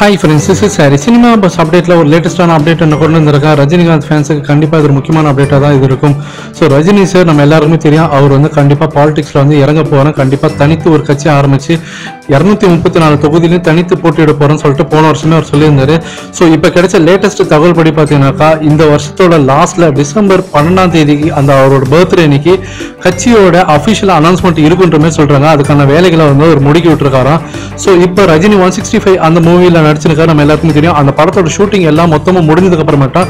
Hi friends this is sorry cinema buzz அப்டேட்டில் ஒரு லேட்டஸ்ட்டான update என்ன கொண்டு வந்திருக்கேன் ரஜினிகாந்த் ஃபேன்ஸுக்கு கண்டிப்பாக இது ஒரு முக்கியமான அப்டேட்டாக தான் இது இருக்கும். ஸோ ரஜினி சார் நம்ம எல்லாருக்குமே தெரியும். அவர் வந்து கண்டிப்பாக பாலிடிக்ஸில் வந்து இறங்க போகிறோம் கண்டிப்பாக தனித்து ஒரு கட்சி ஆரம்பித்து இரநூத்தி முப்பத்தி நாலு தொகுதியிலையும் தனித்து போட்டியிட போகிறோன்னு சொல்லிட்டு போன வருஷமே அவர் சொல்லியிருந்தாரு. ஸோ இப்போ கிடைச்ச லேட்டஸ்ட் தகவல் படி பார்த்தீங்கன்னாக்கா இந்த வருஷத்தோட லாஸ்ட்ல டிசம்பர் பன்னெண்டாம் தேதிக்கு அந்த அவரோட பர்த்டே அன்னைக்கு கட்சியோட அஃபிஷியல் அனௌன்ஸ்மெண்ட் இருக்குன்ற மாதிரி சொல்றாங்க. அதுக்கான வேலைகளை வந்து அவர் முடுக்கி விட்டுருக்காராம். ஸோ இப்போ ரஜினி ஒன் சிக்ஸ்டி ஃபைவ் அந்த மூவியில் நடிச்சிருக்காரு நம்ம எல்லாருக்குமே தெரியும். அந்த படத்தோட ஷூட்டிங் எல்லாம் மொத்தமாக முடிஞ்சதுக்கு அப்புறமேட்டா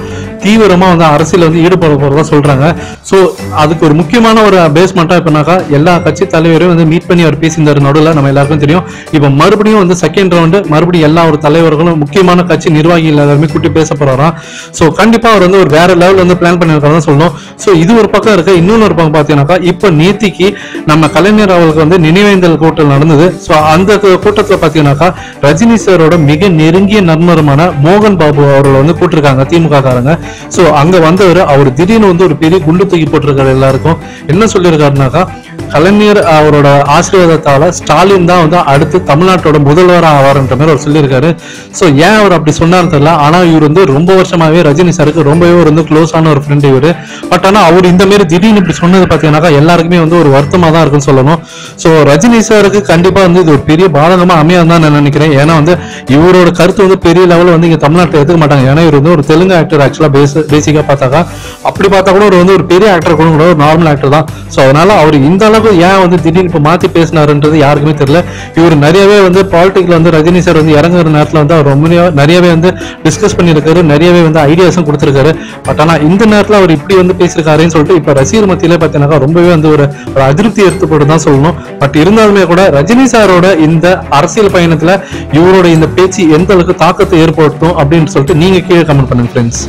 தீவிரமா வந்து அரசியல் வந்து ஈடுபட போறதா சொல்றாங்க. ஸோ அதுக்கு ஒரு முக்கியமான ஒரு பேஸ்மெண்ட்டா இப்பனாக்கா எல்லா கட்சி தலைவரையும் வந்து மீட் பண்ணி அவர் பேசியிருந்தார். நடுவில் நம்ம எல்லாருக்கும் தெரியும். இப்போ மறுபடியும் வந்து செகண்ட் ரவுண்டு மறுபடியும் எல்லா ஒரு தலைவர்களும் முக்கியமான கட்சி நிர்வாகிகள் எல்லாருமே கூட்டி பேச போறாராம். ஸோ கண்டிப்பா அவர் வந்து ஒரு வேற லெவல் வந்து பிளான் பண்ணியிருக்காருன்னு சொல்லணும். ஸோ இது ஒரு பக்கம் இருக்கு இன்னொன்று ஒரு பக்கம் பார்த்தீங்கன்னாக்கா இப்போ நேத்திக்கு நம்ம கலைஞர் அவர்களுக்கு வந்து நினைவேந்தல் கூட்டம் நடந்தது. ஸோ அந்த கூட்டத்தில் பார்த்தீங்கன்னாக்கா ரஜினி சாரோட மிக நெருங்கிய நண்பருமான மோகன் பாபு அவர்களை வந்து கூட்டிருக்காங்க திமுக காரங்க. ஸோ அங்கே வந்தவர் அவர் திடீர்னு வந்து ஒரு பெரிய குண்டு தூக்கி போட்டிருக்காரு எல்லாருக்கும். என்ன சொல்லியிருக்காருனாக்கா கலைஞர் அவரோட ஆசீர்வாதத்தால ஸ்டாலின் தான் வந்து அடுத்து தமிழ்நாட்டோட முதல்வராக ஆவார்ன்ற மாதிரி அவர் சொல்லியிருக்காரு. ஸோ ஏன் அவர் அப்படி சொன்னார் தெரியல. ஆனால் இவர் வந்து ரொம்ப வருஷமாகவே ரஜினி சாருக்கு ரொம்பவே ஒரு வந்து க்ளோஸான ஒரு ஃப்ரெண்ட் இவர். பட் ஆனால் அவர் இந்த மாதிரி திடீர்னு இப்படி சொன்னது பார்த்தீங்கன்னாக்கா எல்லாருக்குமே வந்து ஒரு வருத்தமாக தான் இருக்குன்னு சொல்லணும். ஸோ ரஜினி சாருக்கு கண்டிப்பாக வந்து இது ஒரு பெரிய பாதகமாக அமையாது தான் நான் நினைக்கிறேன். ஏன்னா வந்து இவரோட கருத்து வந்து பெரிய லெவலில் வந்து இங்கே தமிழ்நாட்டில் எடுத்துக்க மாட்டாங்க. ஏன்னா இவர் வந்து ஒரு தெலுங்கு ஆக்டர் ஆக்சுவலாக பேஸ் பேசிக்காக பார்த்தாக்கா. அப்படி பார்த்தா கூட ஒரு வந்து ஒரு பெரிய ஆக்டர் கூட கூட ஒரு நார்மல் ஆக்டர் தான். ஸோ அதனால அவர் இந்த அளவுக்கு ஏன் வந்து திடீர்னு இப்போ மாத்தி பேசினாருன்றது யாருக்குமே தெரியல. இவர் நிறையவே வந்து பாலிடிக்ல வந்து ரஜினி சார் வந்து இறங்குற நேரத்தில் வந்து அவர் ரொம்ப நிறையவே வந்து டிஸ்கஸ் பண்ணியிருக்காரு நிறையவே வந்து ஐடியாஸும் கொடுத்துருக்காரு. பட் ஆனால் இந்த நேரத்தில் அவர் இப்படி வந்து பேசியிருக்காருன்னு சொல்லிட்டு இப்போ ரசிகர் மத்தியில பார்த்தீங்கன்னா ரொம்பவே வந்து ஒரு ஒரு அதிருப்தி ஏற்பட்டு தான் சொல்லணும். பட் இருந்தாலுமே கூட ரஜினி சாரோட இந்த அரசியல் பயணத்தில் இவரோட இந்த பேச்சு எந்த அளவுக்கு தாக்கத்தை ஏற்படுத்தும் அப்படின்னு சொல்லிட்டு நீங்கள் கீழே கமெண்ட் பண்ணுங்க ஃப்ரெண்ட்ஸ்